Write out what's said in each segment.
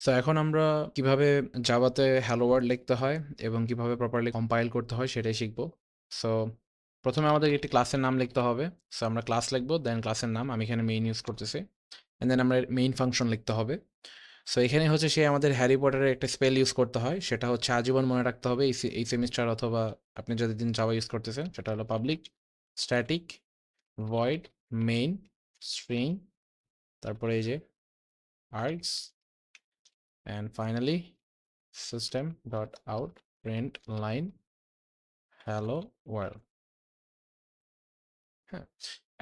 So এখন আমরা কীভাবে জাভাতে হ্যালো ওয়ার্ল্ড লিখতে হয় এবং কীভাবে প্রপারলি কম্পাইল করতে হয় সেটাই শিখব। সো প্রথমে আমাদের একটি ক্লাসের নাম লিখতে হবে। সো আমরা ক্লাস লিখব দেন ক্লাসের নাম। আমি এখানে মেইন ইউজ করতেছি। অ্যান্ড দেন আমরা মেইন ফাংশন লিখতে হবে। সো এখানে হচ্ছে সে আমাদের হ্যারি পটারের একটা স্পেল ইউজ করতে হয়। সেটা হচ্ছে আজীবন মনে রাখতে হবে এই এই সেমিস্টার অথবা আপনি যতদিন জাভা ইউজ করতেছেন, সেটা হলো public static void main string তারপরে এই যে args and finally system dot out print line hello world হ্যাঁ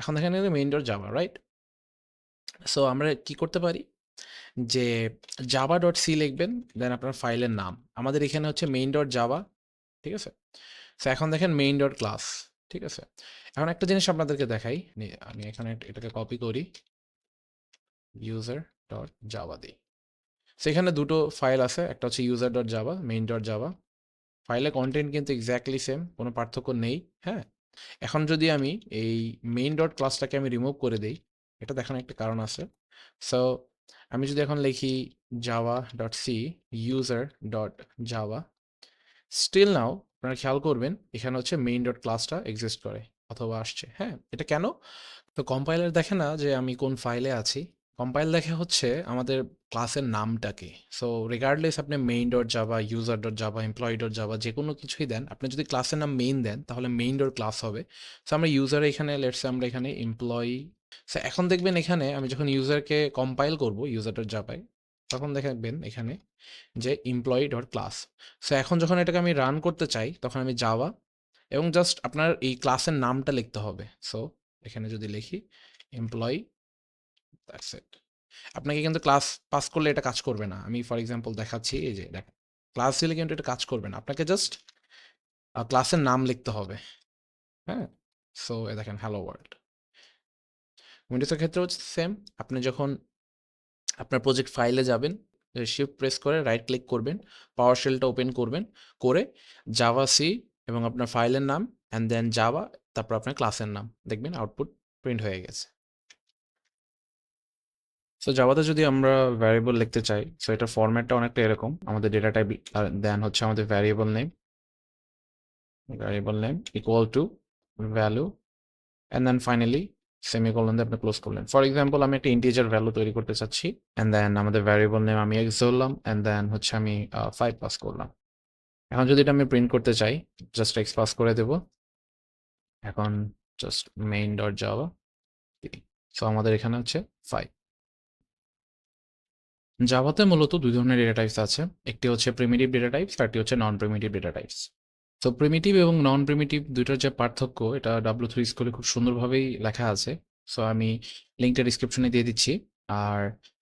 এখন দেখেন main dot Java right so আমরা কি করতে পারি? যে জাভা ডট সি লিখবেন দেন আপনার ফাইলের নাম। আমাদের এখানে হচ্ছে মেইন ডট জাভা ঠিক আছে? সো এখন দেখেন মেইন ডট ক্লাস ঠিক আছে? এখন একটা জিনিস আপনাদেরকে দেখাই। আমি এখানে এটাকে কপি করি। ইউজার ডট জাভা দিই সেখানে দুটো ফাইল আছে, একটা হচ্ছে user dot Java main dot Java ফাইলে কন্টেন্ট কিন্তু এক্স্যাক্টলি সেম কোনো পার্থক্য নেই হ্যাঁ? এখন যদি আমি এই মেইন ডট ক্লাসটাকে আমি রিমুভ করে দেই, এটা দেখানোর একটা কারণ আছে। সো আমি যদি এখন লিখি Java dot c user dot Java still now আপনারা খেয়াল করবেন, এখানে হচ্ছে মেইন ডট ক্লাসটা এক্সিস্ট করে, অথবা আসছে হ্যাঁ? এটা কেন? তো কম্পাইলার দেখে না যে আমি কোন ফাইলে আছি কম্পাইল দেখে হচ্ছে আমাদের ক্লাসের নামটাকে সো রিগার্ডলেস আপনি main dot Java user dot Java employee dot Java যে কোনো কিছুই দেন, আপনি যদি ক্লাসের নাম মেইন দেন, তাহলে মেইন ডট ক্লাস হবে। সো আমরা ইউজার এখানে লেটসে আমরা এখানে এমপ্লয়ি সো এখন দেখবেন এখানে আমি যখন ইউজারকে কম্পাইল করব ইউজার ডট জাপাই তখন দেখবেন এখানে যে এমপ্লয়ি ডট ক্লাস সো এখন যখন এটাকে আমি রান করতে চাই, তখন আমি যাওয়া এবং জাস্ট আপনার এই ক্লাসের নামটা লিখতে হবে। সো এখানে যদি লিখি এমপ্লয়ি দ্যাটস ইট আপনাকে কিন্তু ক্লাস পাস করলে এটা কাজ করবে না। আমি ফর এক্সাম্পল দেখাচ্ছি, এই যে দেখেন ক্লাস দিলে কিন্তু এটা কাজ করবে না। আপনাকে জাস্ট ক্লাসের নাম লিখতে হবে। হ্যাঁ? সো এ দেখেন হ্যালো ওয়ার্ল্ড উইন্ডোজের ক্ষেত্রে হচ্ছে সেম আপনি যখন আপনার প্রজেক্ট ফাইলে যাবেন শিফট প্রেস করে রাইট ক্লিক করবেন পাওয়ার শেলটা ওপেন করবেন, করে জাভা সি এবং আপনার ফাইলের নাম অ্যান্ড দেন জাভা তারপর আপনার ক্লাসের নাম। দেখবেন আউটপুট প্রিন্ট হয়ে গেছে। সো জাভাতে যদি আমরা ভ্যারিয়েবল লিখতে চাই সো এটার ফরম্যাটটা অনেকটা এরকম। আমাদের ডেটা টাইপ দেন হচ্ছে আমাদের variable name variable name equal to value and then finally semi semicolon দিয়ে আপনি ক্লোজ করলেন। ফর এক্সাম্পল আমি একটা ইন্টিজার ভ্যালু তৈরি করতে চাচ্ছি। অ্যান্ড দেন আমাদের ভ্যারিয়েবল নেম আমি এক্স ধরলাম। অ্যান্ড দেন হচ্ছে আমি ফাইভ পাস করলাম। এখন যদি এটা আমি প্রিন্ট করতে চাই জাস্ট এক্স পাস করে দেব। এখন just main dot Java so আমাদের এখানে হচ্ছে ফাইভ জাভাতে মূলত দুই ধরনের ডেটা টাইপস আছে। একটি হচ্ছে প্রিমিটিভ ডেটা টাইপস আরটি হচ্ছে নন প্রিমিটিভ ডেটা টাইপস তো প্রিমিটিভ এবং নন প্রিমিটিভ দুইটার যে পার্থক্য, এটা ডাব্লু থ্রি স্কুলে খুব সুন্দরভাবেই লেখা আছে। সো আমি লিঙ্কটা ডিসক্রিপশনে দিয়ে দিচ্ছি। আর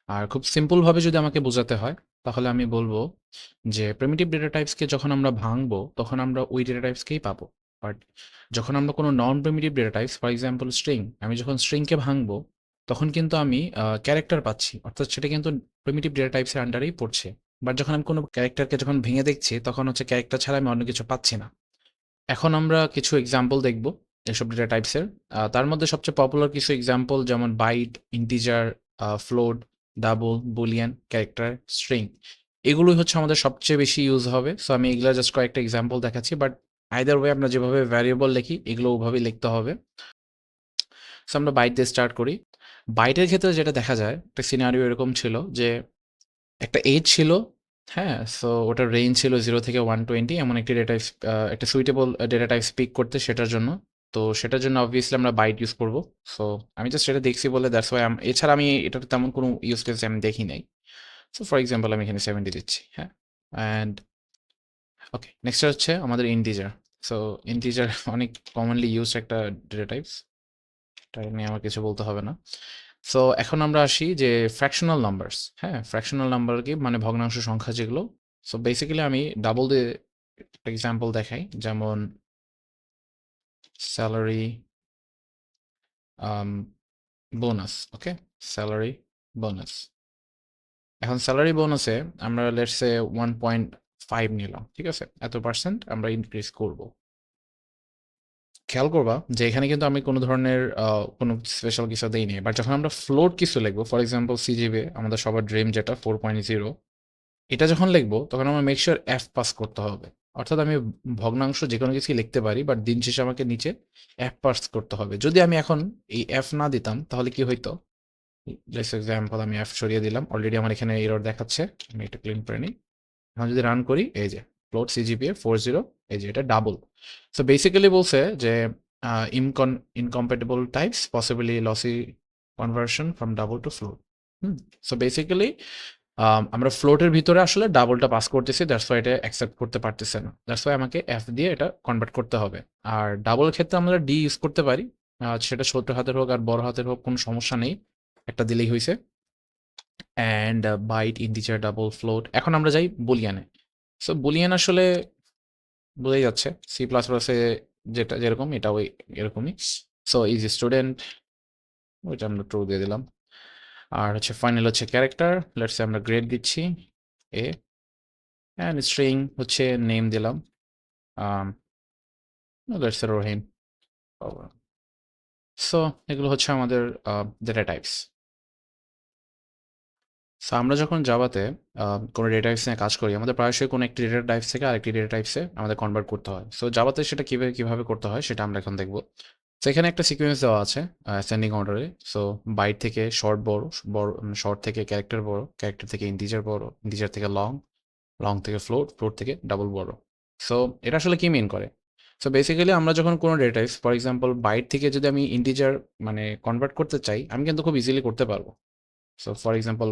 আর খুব সিম্পলভাবে যদি আমাকে বোঝাতে হয়, তাহলে আমি বলব যে প্রিমিটিভ ডেটা টাইপসকে যখন আমরা ভাঙবো, তখন আমরা ওই ডেটা টাইপসকেই পাবো। বাট যখন আমরা কোনো non primitive data types for example string আমি যখন স্ট্রিংকে ভাঙবো তখন কিন্তু আমি ক্যারেক্টার পাচ্ছি। অর্থাৎ সেটা কিন্তু প্রিমিটিভ ডেটা টাইপসের আন্ডারেই পড়ছে। বাট যখন আমি কোনো ক্যারেক্টারকে যখন ভেঙে দেখছি, তখন হচ্ছে ক্যারেক্টার ছাড়া আমি অন্য কিছু পাচ্ছি না। এখন আমরা কিছু এক্সাম্পল দেখব এসব ডেটা টাইপসের তার মধ্যে সবচেয়ে পপুলার কিছু এক্সাম্পল যেমন byte integer float double boolean character string এগুলোই হচ্ছে আমাদের সবচেয়ে বেশি ইউজ হবে। সো আমি এগুলো জাস্ট কয়েকটা এক্সাম্পল দেখাচ্ছি। বাট আইদার ওয়ে আমরা যেভাবে ভ্যারিয়েবল লিখি, এগুলো ওভাবেই লিখতে হবে। সো আমরা বাইট দিয়ে স্টার্ট করি। বাইটের ক্ষেত্রে যেটা দেখা যায়, একটা সিনারিও এরকম ছিল যে একটা এজ ছিল হ্যাঁ সো ওটার রেঞ্জ ছিল জিরো থেকে ওয়ান টোয়েন্টি এমন একটি ডেটা একটা সুইটেবল ডেটা টাইপ স্পিক করতে সেটার জন্য। তো সেটার জন্য অবভিয়াসলি আমরা বাইট ইউজ করব। সো আমি জাস্ট সেটা দেখছি বলে দ্যাটস ওয়াই এছাড়া আমি এটার তেমন কোনো ইউজ কেস আমি দেখি নাই। সো ফর এক্সাম্পল আমি এখানে সেভেন্টি দিচ্ছি হ্যাঁ অ্যান্ড ওকে নেক্সট হচ্ছে আমাদের ইন্টিজার সো ইন্টিজার অনেক কমনলি ইউজ একটা ডেটা টাইপস এটা নিয়ে আমার কিছু বলতে হবে না। সো এখন আমরা আসি যে ফ্র্যাকশনাল নাম্বারস হ্যাঁ? ফ্র্যাকশনাল নাম্বার কি? মানে ভগ্নাংশ সংখ্যা যেগুলো। সো বেসিক্যালি আমি ডাবল দিয়ে একটা এক্সাম্পল দেখাই। যেমন salary bonus okay salary bonus এখন স্যালারি বোনাসে আমরা লেটসে ওয়ান পয়েন্ট ফাইভ নিলাম, ঠিক আছে? এত পার্সেন্ট আমরা ইনক্রিজ করব। খেয়াল করবা যে এখানে কিন্তু আমি কোনো ধরনের কোনো স্পেশাল কিছু দেইনি। বাট যখন আমরা ফ্লোট কিছু লিখব ফর এক্সাম্পল সিজিবে আমাদের সবার ড্রিম যেটা ফোর পয়েন্ট জিরো এটা যখন লিখব, তখন আমার মেক শিওর এফ পাস করতে হবে। অর্থাৎ আমি ভগ্নাংশ যে কোনো কিছুই লিখতে পারি বাট দিন শেষে আমাকে নিচে এফ পাস করতে হবে। যদি আমি এখন এই এফ না দিতাম, তাহলে কি হইতো? জাস্ট এক্সাম্পল আমি এফ সরিয়ে দিলাম। অলরেডি আমার এখানে এরর দেখাচ্ছে। আমি এটা ক্লিন করে নিই। এখন যদি রান করি, এই যে ফ্লোট সিজিপিএ ফোর জিরো এই যে এটা ডাবল সো বেসিক্যালি বলছে যে incon incompatible types possibly lossy conversion from double to float hmm so basically আমরা ফ্লোটের ভিতরে আসলে ডাবলটা পাস করতেছি দ্যাটস ওয়াই এটা অ্যাকসেপ্ট করতে পারতেছে না। দ্যাটস ওয়াই আমাকে এফ দিয়ে এটা কনভার্ট করতে হবে। আর ডাবল ক্ষেত্রে আমরা ডি ইউজ করতে পারি। সেটা ছোট হাতের হোক আর বড় হাতের হোক, কোনো সমস্যা নেই। একটা দিলেই হয়েছে and byte integer double float এখন আমরা যাই বুলিয়ানে সো বুলিয়ান আসলে বোঝাই যাচ্ছে। সি প্লাস প্লাসে যেটা যেরকম এটা ওই এরকমই। সো ইজ স্টুডেন্ট ওইটা আমরা ট্রু দিয়ে দিলাম। আর হচ্ছে ফাইনাল হচ্ছে ক্যারেক্টার লেটসে আমরা গ্রেড দিচ্ছি এ অ্যান্ড স্ট্রিং হচ্ছে নেম দিলাম। লেটসে রহিম সো এগুলো হচ্ছে আমাদের ডেটা টাইপস সো আমরা যখন জাভাতে কোনো ডেটা টাইপস নিয়ে কাজ করি, আমাদের প্রায়শই কোনো একটি ডেটা টাইপস থেকে আরেকটি ডেটা টাইপসে আমাদের কনভার্ট করতে হয়। সো জাভাতে সেটা কীভাবে কীভাবে করতে হয় সেটা আমরা এখন দেখব। তো এখানে একটা সিকোয়েন্স দেওয়া আছে অ্যাসেন্ডিং অর্ডারে সো বাইট থেকে শর্ট বড় বড় শর্ট থেকে ক্যারেক্টার বড় ক্যারেক্টার থেকে ইন্টিজার বড় ইন্টিজার থেকে লং লং থেকে ফ্লোট ফ্লোট থেকে ডাবল বড়। সো এটা আসলে কি মিন করে? সো বেসিক্যালি আমরা যখন কোনো data types for example byte থেকে যদি আমি ইন্টিজার মানে কনভার্ট করতে চাই, আমি কিন্তু খুব ইজিলি করতে পারব। So for example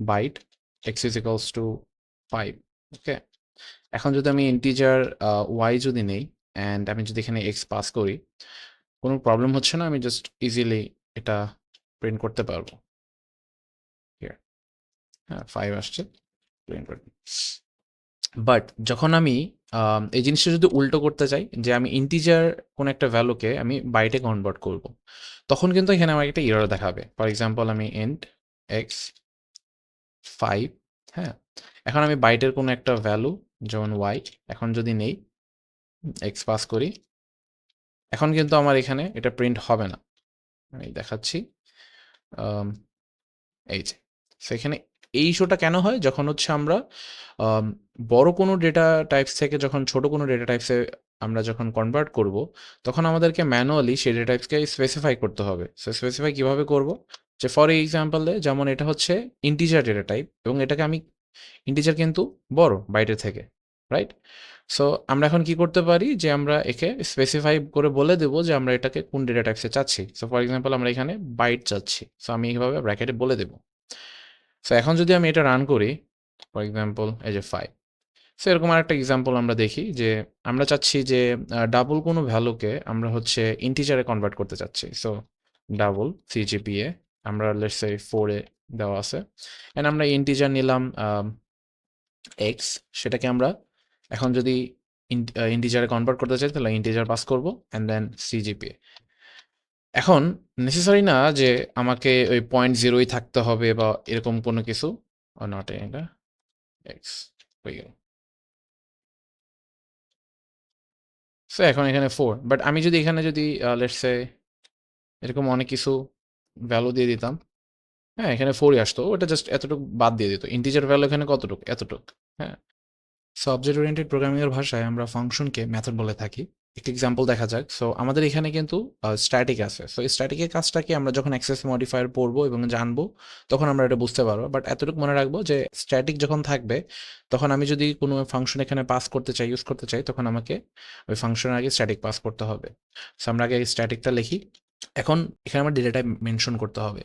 byte x is equals to five okay এখন যদি আমি ইন্টিজার ওয়াই যদি নেই অ্যান্ড আমি যদি এখানে এক্স পাস করি, কোনো প্রবলেম হচ্ছে না? আমি জাস্ট ইজিলি এটা প্রিন্ট করতে পারব। হ্যাঁ ফাইভ আসছে করে বাট যখন আমি এই জিনিসটা যদি উল্টো করতে চাই, যে আমি ইন্টিজার কোন একটা ভ্যালুকে আমি বাইটে কনভার্ট করব, তখন কিন্তু এখানে আমার একটা ইরর দেখাবে। ফর এক্সাম্পল আমি এন্ড এক্স ফাইভ হ্যাঁ? এখন আমি বাইটের কোনো একটা ভ্যালু যেমন ওয়াই এখন যদি নেই এক্স পাস করি এখন কিন্তু আমার এখানে এটা প্রিন্ট হবে না। আমি দেখাচ্ছি এই যে সেখানে এই ইস্যুটা কেন হয়? যখন হচ্ছে আমরা আম, বড় কোনো ডেটা টাইপস থেকে যখন ছোট কোনো ডেটা টাইপসে আমরা যখন কনভার্ট করব তখন আমাদেরকে ম্যানুয়ালি সেই ডেটা টাইপসকে স্পেসিফাই করতে হবে। সো স্পেসিফাই কীভাবে করব? যে ফর এক্সাম্পলে যেমন এটা হচ্ছে ইন্টিজার ডেটা টাইপ এবং এটাকে আমি ইন্টিজার কিন্তু বড় বাইরের থেকে রাইট সো আমরা এখন কি করতে পারি যে আমরা একে স্পেসিফাই করে বলে দেবো যে আমরা এটাকে কোন ডেটা টাইপসে চাচ্ছি। সো ফর এক্সাম্পল আমরা এখানে বাইট চাচ্ছি। সো আমি এইভাবে ব্র্যাকেটে বলে দেবো। সো এখন যদি আমি এটা রান করি for example age a five so এরকম আরেকটা এক্সাম্পল আমরা দেখি যে আমরা চাচ্ছি যে ডাবল কোনো ভ্যালুকে আমরা হচ্ছে ইন্টিজারে কনভার্ট করতে চাচ্ছি। সো ডাবল সিজিপিএ আমরা লেটস সে ফোরে দেওয়া আছে। অ্যান্ড আমরা ইন্টিজার নিলাম এক্স সেটাকে আমরা এখন যদি ইন্টিজারে কনভার্ট করতে চাই, তাহলে ইন্টিজার পাস করব অ্যান্ড দেন সিজিপিএ এখন নেসেসারি না যে আমাকে ওই পয়েন্ট জিরোই থাকতে হবে বা এরকম কোনো কিছু নট এটা এক্স হয়ে গেল। সো এখন এখানে ফোর বাট আমি যদি এখানে যদি লেটস লেটসে এরকম অনেক কিছু ভ্যালু দিয়ে দিতাম। হ্যাঁ এখানে ফোরই আসতো। ওটা জাস্ট এতটুকু বাদ দিয়ে দিত। ইন্টিজার ভ্যালু এখানে কতটুকু? এতটুকু। হ্যাঁ। সো অবজেক্ট ওরিয়েন্টেড প্রোগ্রামিংয়ের ভাষায় আমরা ফাংশনকে মেথড বলে থাকি। একটি এক্সাম্পল দেখা যাক। সো আমাদের এখানে কিন্তু স্ট্যাটিক আছে। সো স্ট্যাটিকের কাজটাকে আমরা যখন অ্যাক্সেস মডিফায়ার পড়ব এবং জানব, তখন আমরা এটা বুঝতে পারব। বাট এতটুকু মনে রাখব যে স্ট্যাটিক যখন থাকবে, তখন আমি যদি কোনো ফাংশন এখানে পাস করতে চাই ইউজ করতে চাই, তখন আমাকে ওই ফাংশনের আগে স্ট্যাটিক পাস করতে হবে। সো আমরা আগে স্ট্যাটিকটা লিখি। এখন এখানে আমার ডেটা টাইপ মেনশন করতে হবে।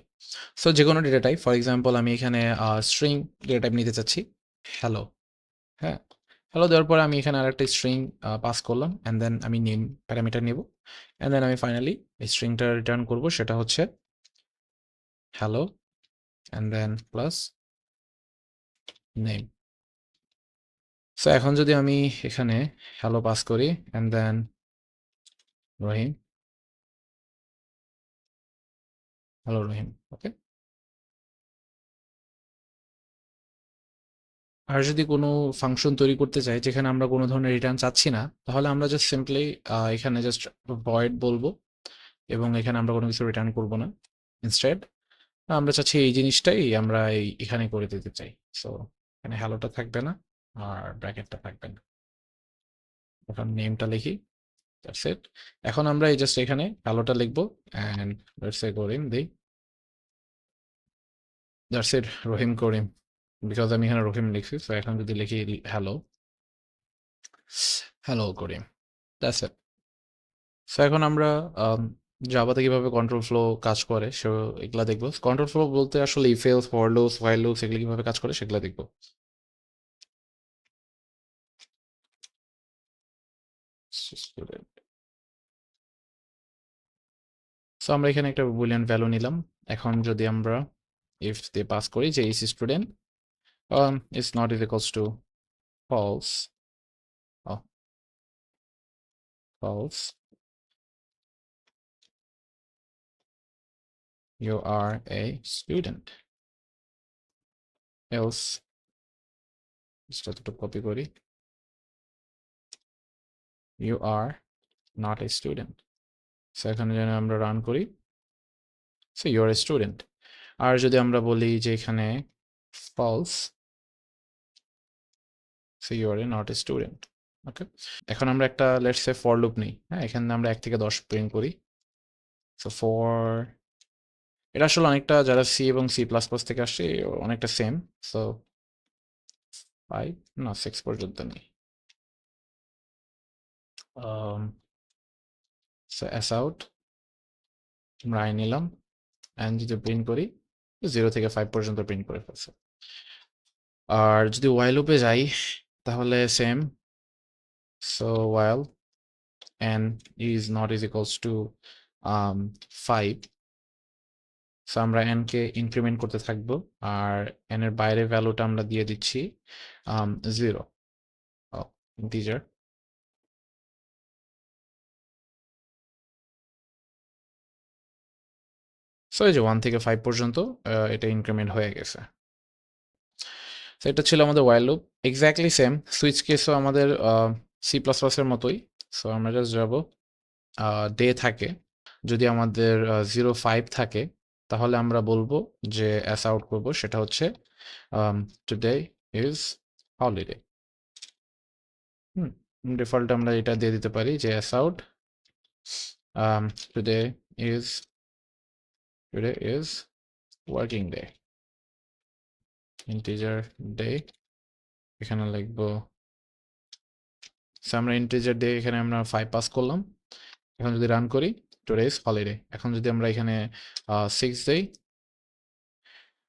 সো যে কোনো ডেটা টাইপ ফর এক্সাম্পল আমি এখানে স্ট্রিং ডেটা টাইপ নিতে চাচ্ছি। হ্যালো হ্যাঁ? হ্যালো দেওয়ার পরে আমি এখানে আরেকটা স্ট্রিং পাস করলাম অ্যান্ড দেন আমি নেম প্যারামিটার নেব। অ্যান্ড দেন আমি ফাইনালি এই স্ট্রিংটা রিটার্ন করব, সেটা হচ্ছে hello and then plus name so এখন যদি আমি এখানে হ্যালো পাস করি and then Rahim hello Rahim, okay? আর যদি কোনো ফাংশন তৈরি করতে চাই, যেখানে আমরা কোনো ধরনের রিটার্ন চাচ্ছি না, তাহলে আমরা জাস্ট সিম্পলি এখানে জাস্ট ভয়েড বলব এবং এখানে আমরা কোনো কিছু রিটার্ন করব না ইনস্টেড আমরা চাচ্ছি এই জিনিসটাই আমরা এই, এখানে করে দিতে চাই। সো এখানে হ্যালোটা থাকবে না, আর ব্র্যাকেটটা থাকবে না। এখন নেমটা লিখি ইট এখন আমরা এই জাস্ট এখানে হ্যালোটা লিখব অ্যান্ড লেটস সে করিম দেই that's it Rahim Karim because আমি এখানে রহিম লিখছি সো এখন যদি লিখি hello hello Karim that's it so এখন আমরা জাভাতে কীভাবে কন্ট্রোল ফ্লো কাজ করে সে এগুলা দেখব। কন্ট্রোল ফ্লো বলতে আসলে ইফেলস ফর লুপস হোয়াইল এগুলো কীভাবে কাজ করে, সেগুলো দেখব। সো আমরা এখানে একটা বুলিয়ান ভ্যালু নিলাম। এখন যদি আমরা ইফ দিয়ে পাস করি যে is student is not is equals to false false you are a student else যতটুকু কপি করি you are not a student so এখানে যেন আমরা রান করি so you are a student আর যদি আমরা বলি যে এখানে false so you are not a student okay এখন আমরা একটা লেটস সে ফর লুপ নেই হ্যাঁ? এখানে আমরা এক থেকে দশ প্রিন্ট করি সো ফর এটা আসলে অনেকটা যারা সি এবং সি প্লাস প্লাস থেকে আসছে অনেকটা সেম সো ফাইভ না সিক্স পর্যন্ত নেই। সো অ্যাস আউট আমরা আই নিলাম অ্যান্ড যদি প্রিন্ট করি জিরো থেকে ফাইভ পর্যন্ত প্রিন্ট করে ফেলছে আর যদি ওয়াইল লুপে যাই তাহলে same so while N is not is to um, 5 so আমরা এনকে ইনক্রিমেন্ট করতে থাকব আর এর বাইরে ভ্যালুটা আমরা দিয়ে দিচ্ছি জিরো ইন্টিজার সো এই যে ওয়ান থেকে ফাইভ পর্যন্ত এটা ইনক্রিমেন্ট হয়ে গেছে। সো এটা ছিল আমাদের while loop exactly same switch কেসও আমাদের সি প্লাস প্লাসের মতোই। সো আমরা জাস্ট যাব ডে থাকে। যদি আমাদের জিরো ফাইভ থাকে, তাহলে আমরা বলব যে অ্যাস আউট করব, সেটা হচ্ছে today is holiday hmm default আমরা এটা দিয়ে দিতে পারি যে as out today is today is working day integer day এখানে লিখব আমরা ইন্টিজার দিয়ে এখানে আমরা ফাইভ পাস করলাম। এখন যদি রান করি টুডে ইজ হলিডে এখন যদি আমরা এখানে সিক্স দেই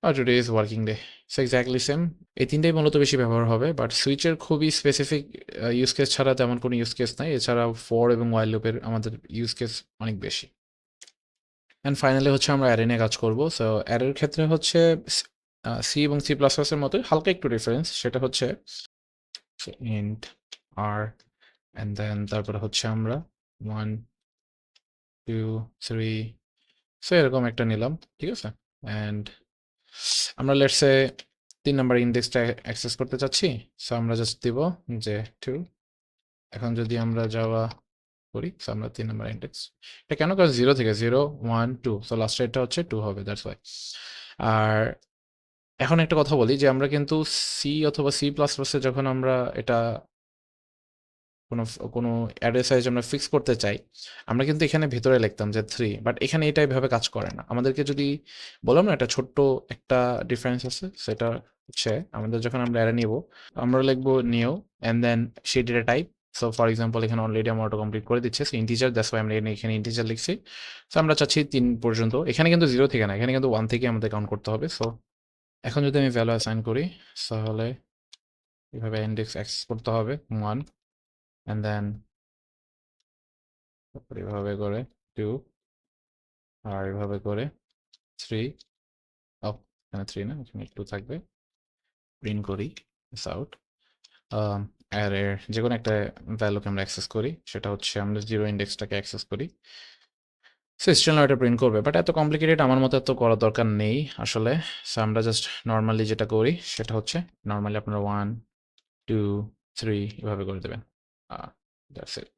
আর today is working day so exactly same এই তিনটাই মূলত বেশি ব্যবহার হবে বাট সুইচের খুবই স্পেসিফিক ইউজ কেস ছাড়া তেমন কোনো ইউজ কেস নাই। এছাড়া ফোর এবং ওয়াইল লুপের আমাদের ইউজ কেস অনেক বেশি। অ্যান্ড ফাইনালি হচ্ছে আমরা অ্যারে নিয়ে কাজ করব। সো অ্যারের ক্ষেত্রে হচ্ছে সি এবং সি প্লাস প্লাসের মতো হালকা একটু ডিফারেন্স সেটা হচ্ছে ইন্ট আর অ্যান্ড দেন তারপরে হচ্ছে আমরা ওয়ান টু থ্রি সো এরকম একটা নিলাম, ঠিক আছে? অ্যান্ড আমরা লেটসে তিন নাম্বার ইন্ডেক্সটা অ্যাক্সেস করতে চাচ্ছি। সো আমরা জাস্ট দিব যে টু এখন যদি আমরা যাওয়া করি আমরা তিন নাম্বার ইন্ডেক্স এটা কেন? কারণ জিরো থেকে zero one two so last এটা হচ্ছে টু হবে দ্যাটস ওয়াই আর এখন একটা কথা বলি যে আমরা কিন্তু সি অথবা সি প্লাস প্লাসে যখন আমরা এটা কোনো কোনো অ্যাড্রেস সাইজ আমরা ফিক্স করতে চাই, আমরা কিন্তু এখানে ভেতরে লিখতাম যে থ্রি বাট এখানে এটা এভাবে কাজ করে না। আমাদেরকে যদি বললাম না, একটা ছোট্ট একটা ডিফারেন্স আছে, সেটা হচ্ছে আমাদের যখন আমরা অ্যারে নিব, আমরা লিখব নিও অ্যান্ড দেন সেই data type so for example এখানে অলরেডি আমার অটো কমপ্লিট করে দিচ্ছে। সো ইন্টিজার দ্যাটস ওয়াই আমরা এখানে ইন্টিজার লিখছি। সো আমরা চাচ্ছি তিন পর্যন্ত। এখানে কিন্তু জিরো থেকে না, এখানে কিন্তু ওয়ান থেকে আমাদের কাউন্ট করতে হবে। সো এখন যদি আমি ভ্যালু অ্যাসাইন করি, তাহলে এভাবে ইন্ডেক্স অ্যাক্সেস করতে হবে ওয়ান অ্যান্ড দেন এভাবে করে টু আর এভাবে করে থ্রি অফ এখানে থ্রি না, এখানে টু থাকবে। প্রিন্ট করি আউট এর যে কোনো একটা ভ্যালুকে আমরা অ্যাক্সেস করি, সেটা হচ্ছে আমরা জিরো ইন্ডেক্সটাকে অ্যাক্সেস করি। সিস্টেম এটা প্রিন্ট করবে বাট এত কমপ্লিকেটেড আমার মতো এত করার দরকার নেই আসলে। সো আমরা জাস্ট নর্মালি যেটা করি, সেটা হচ্ছে নর্মালি আপনারা ওয়ান টু থ্রি এভাবে করে দেবেন। That's it